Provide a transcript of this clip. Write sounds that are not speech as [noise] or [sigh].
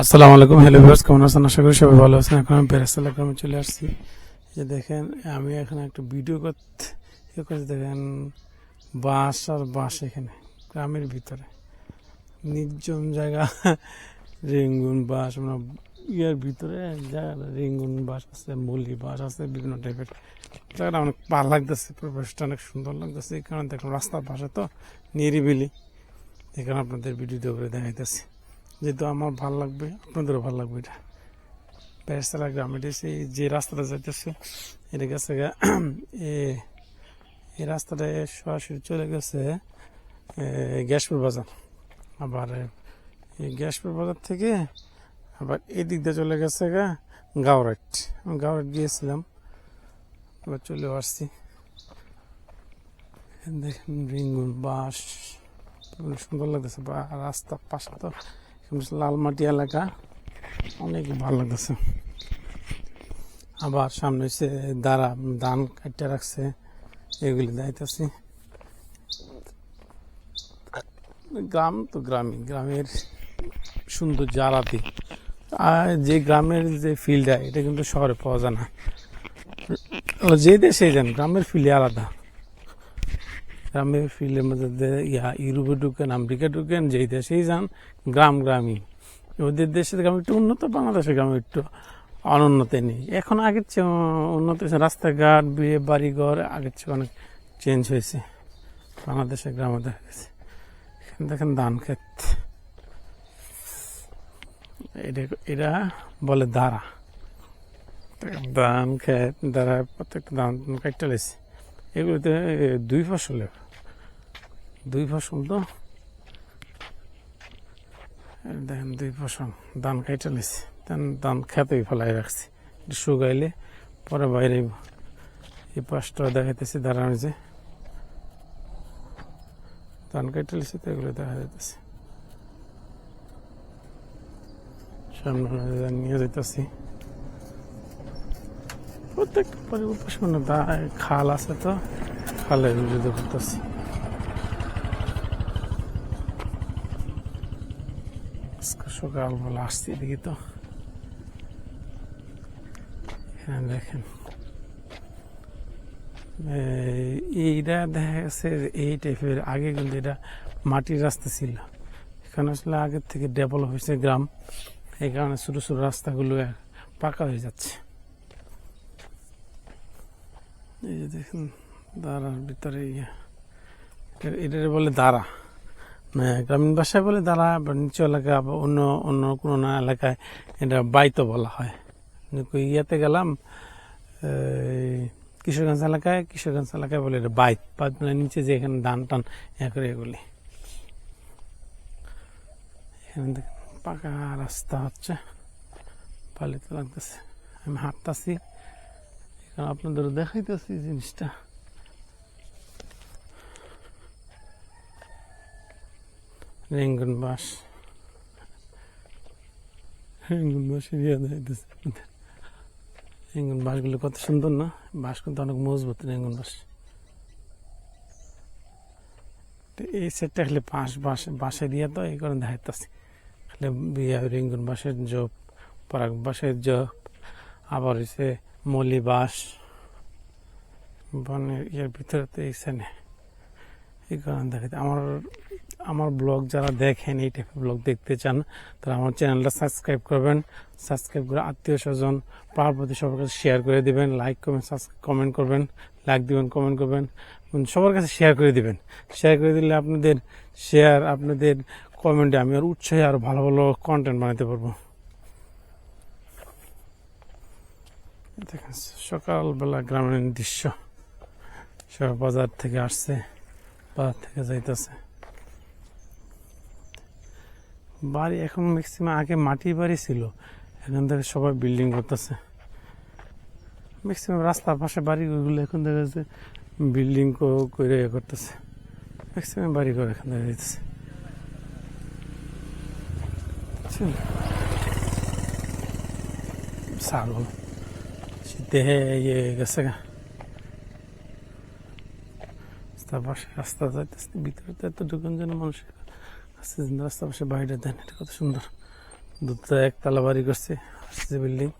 আসসালামু আলাইকুম। Hello viewers কেমন আছেন? আশা করি সবাই ভালো আছেন। এখন আমি পেরাসালা গ্রামে চলে আসছি। যে দেখেন, আমি এখানে একটা ভিডিও করতে ইয়ে করছি। দেখেন বাস আর বাস এখানে, গ্রামের ভিতরে। নির্জন জায়গা, রেঙ্গুন বাস মানে ইয়ের ভিতরে জায়গা রেঙ্গুন বাস আছে, মলি বাস আছে, বিভিন্ন টাইপের জায়গাটা অনেক ভালো লাগতেছে, পরিবেশটা অনেক সুন্দর লাগতেছে। এই কারণে দেখুন রাস্তার পাশে তো নিরিবিলি। এখানে আপনাদের ভিডিও করে দেখাইতেছি। যেহেতু আমার ভালো লাগবে, আপনাদেরও ভালো লাগবে এটা। প্যারেসালা গ্রাম হচ্ছে যে রাস্তাটা যাইতেছে, এটা গেছে [clears throat] এই রাস্তাটা সরাসরি চলে গেছে গ্যাসপুর বাজার। আবার এই গ্যাসপুর বাজার থেকে আবার এদিক দিয়ে চলে গেছে গা গাওরাট আমি গাওরাট গিয়েছিলাম, আবার চলে আসছি। দেখেন রিঙ্গুন বাস সুন্দর লাগতেছে, বা রাস্তার পাশে তো লাল মাটি এলাকা। অনেক ভালো লাগতেছে। আবার সামনে হচ্ছে দাঁড়া ধান কাটতে রাখছে। এগুলি দাইতেছি গ্রাম তো গ্রামই, গ্রামের সুন্দর জারাতি আর যে গ্রামের যে ফিল্ডটা এটা কিন্তু শহরে পাওয়া যায় না। যে দেশে যান, গ্রামের ফিল্ডে আলাদা। গ্রামের ফিল্ডের মধ্যে ইয়া, ইউরোপে ঢুকেন আমেরিকা ঢুকেন, যেই দেশেই যান, গ্রাম, গ্রামই। ওদের দেশের গ্রাম একটু উন্নত, বাংলাদেশের গ্রাম একটু অনুন্নত নেই। এখন আগের চেয়ে উন্নত হয়েছে। রাস্তাঘাট, বিয়ে, বাড়িঘর, আগের চেয়ে অনেক চেঞ্জ হয়েছে। বাংলাদেশের গ্রামে দেখা গেছে এখানে দেখেন ধান ক্ষেত। এটা এরা বলে দাঁড়া। ধান ক্ষেত, দাঁড়া, প্রত্যেকটা ধান কাটতে লেছে এগুলোতে দুই ফসলের দুই ফসল তো। দেখেন দুই ফসল, ধান কাইটা লিছি ধান খেতেই ফেলাই রাখছি। শুকাইলে পরে বাইরে এই পাশটা দেখাইতেছি, দাঁড়ানো যে। ধান কাইটা লিছি তো, এগুলো দেখা যাইতেছে। সামনে নিয়ে যাইতেছি। প্রত্যেকটা শুনে খাল আছে তো খালে যদি করতেছি। সকালবেলা আসছি, দেখি তো। এখানে দেখেন। এইটা দেখা গেছে এই টাইপের, আগে কিন্তু এটা মাটির রাস্তা ছিল। এখানে আসলে আগের থেকে ডেভেলপ হয়েছে গ্রাম। এই কারণে ছোটো ছোটো রাস্তাগুলো পাকা হয়ে যাচ্ছে। এই যে দেখুন দাঁড়ার ভিতরে ইয়ে। এটা- বলে দাঁড়া। গ্রামীণ ভাষায় বলে বা নিচু এলাকা বা অন্য অন্য কোনো না এলাকায় এটা বাইতো বলা হয়। ইয়াতে গেলাম কিশোরগঞ্জ এলাকায় কিশোরগঞ্জ এলাকায় বলে এটা বাইত। বাইত মানে নিচে যে এখানে ধান টান ইয়া করে এগুলি। এখানে দেখেন পাকা রাস্তা হচ্ছে ভালো তো লাগতেছে। আমি হাঁটতাছি, এখানে আপনাদের দেখাইতেছি জিনিসটা। রেঙ্গুন বাস রেঙ্গুন এরিয়া দেখাইতেছে আপনাদের রেঙ্গুন বাসগুলো কত সুন্দর না? বাস কিন্তু অনেক মজবুত রেঙ্গুন বাস তো এই সেটটা খালি বাঁশ বাস বাঁশের ইয়ে তো এই কারণে দেখাইতেছি। খালি বিয়া রেঙ্গুন বাসের জব পরাগ বাসের জব আবার হচ্ছে মলি বাস বনের ইয়ের ভিতরে তো এইখানে এই কারণে দেখাতে আমার আমার ব্লগ যারা দেখেন, এই টাইপের ব্লগ দেখতে চান, তারা আমার চ্যানেলটা সাবস্ক্রাইব করবেন। সাবস্ক্রাইব করে আত্মীয় স্বজন পাড়ার প্রতি সবার কাছে শেয়ার করে দিবেন। লাইক করবেন কমেন্ট করবেন। লাইক দিবেন কমেন্ট করবেন। সবার কাছে শেয়ার করে দিবেন। শেয়ার করে দিলে আপনাদের শেয়ার আপনাদের কমেন্টে আমি আর উৎসাহে আরও ভালো ভালো কন্টেন্ট বানাতে পারব। দেখেন, সকালবেলা গ্রামীণ দৃশ্য। সব বাজার থেকে আসছে, বাজার থেকে যাইতেছে। বাড়ি এখন ম্যাক্সিমাম আগে মাটির বাড়ি ছিল। এখন থেকে সবাই বিল্ডিং করতেছে। ম্যাক্সিমাম রাস্তার পাশে বাড়ি ওইগুলো এখন দেখা যাচ্ছে বিল্ডিং করে ইয়ে করতেছে। ম্যাক্সিমাম বাড়ি করে এখন শীতে ইয়ে গেছে গা। রাস্তার পাশে রাস্তা যাইতেছে, ভিতরে তো এত ঢুকুন যেন মানুষের কাছে রাস্তা পাশে বাড়িটা দেন এটা কত সুন্দর। দুটো একতলা বাড়ি করছে বিল্ডিং